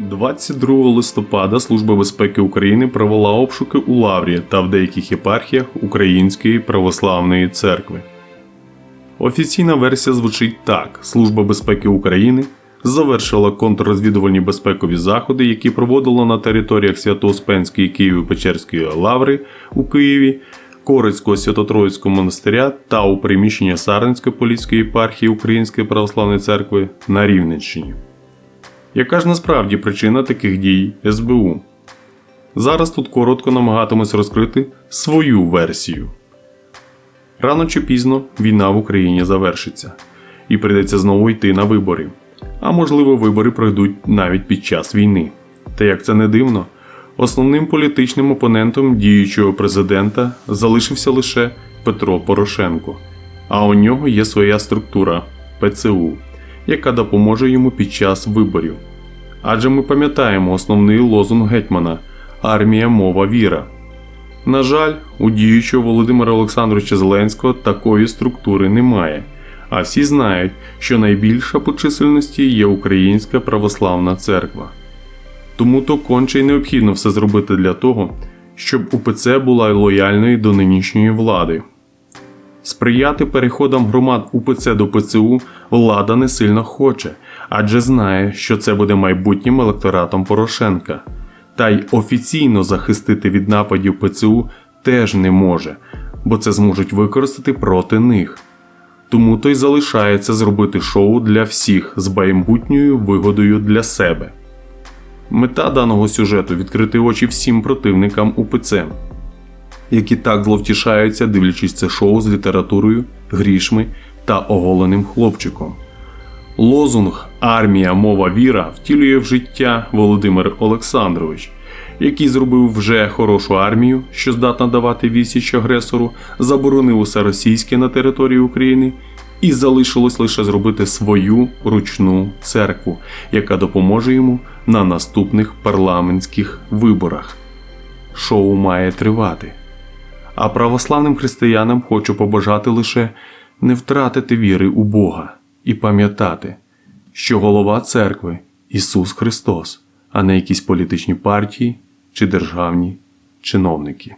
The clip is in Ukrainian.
22 листопада Служба безпеки України провела обшуки у Лаврі та в деяких єпархіях Української православної церкви. Офіційна версія звучить так: Служба безпеки України завершила контррозвідувальні безпекові заходи, які проводила на територіях Свято-Успенської Києво-Печерської лаври у Києві, Корицького Свято-Троїцького монастиря та у приміщення Сарненської поліської єпархії Української православної церкви на Рівненщині. Яка ж насправді причина таких дій СБУ? Зараз тут коротко намагатимусь розкрити свою версію. Рано чи пізно війна в Україні завершиться, і прийдеться знову йти на вибори. А можливо, вибори пройдуть навіть під час війни. Та як це не дивно, основним політичним опонентом діючого президента залишився лише Петро Порошенко, а у нього є своя структура ПЦУ, яка допоможе йому під час виборів. Адже ми пам'ятаємо основний лозунг гетьмана Армія, мова, віра. На жаль, у діючого Володимира Олександровича Зеленського такої структури немає, а всі знають, що найбільша по чисельності є Українська православна церква. Тому то конче й необхідно все зробити для того, щоб УПЦ була лояльною до нинішньої влади. Сприяти переходам громад УПЦ до ПЦУ влада не сильно хоче, адже знає, що це буде майбутнім електоратом Порошенка. Та й офіційно захистити від нападів ПЦУ теж не може, бо це зможуть використати проти них. Тому то й залишається зробити шоу для всіх з майбутньою вигодою для себе. Мета даного сюжету відкрити очі всім противникам УПЦ, які так зловтішаються, дивлячись це шоу з літературою, грішми та оголеним хлопчиком. Лозунг Армія, мова, віра втілює в життя Володимир Олександрович, який зробив вже хорошу армію, що здатна давати відсіч агресору, заборонив усе російське на території України, і залишилось лише зробити свою ручну церкву, яка допоможе йому на наступних парламентських виборах. Шоу має тривати. А православним християнам хочу побажати лише не втратити віри у Бога і пам'ятати, що голова церкви Ісус Христос, а не якісь політичні партії чи державні чиновники.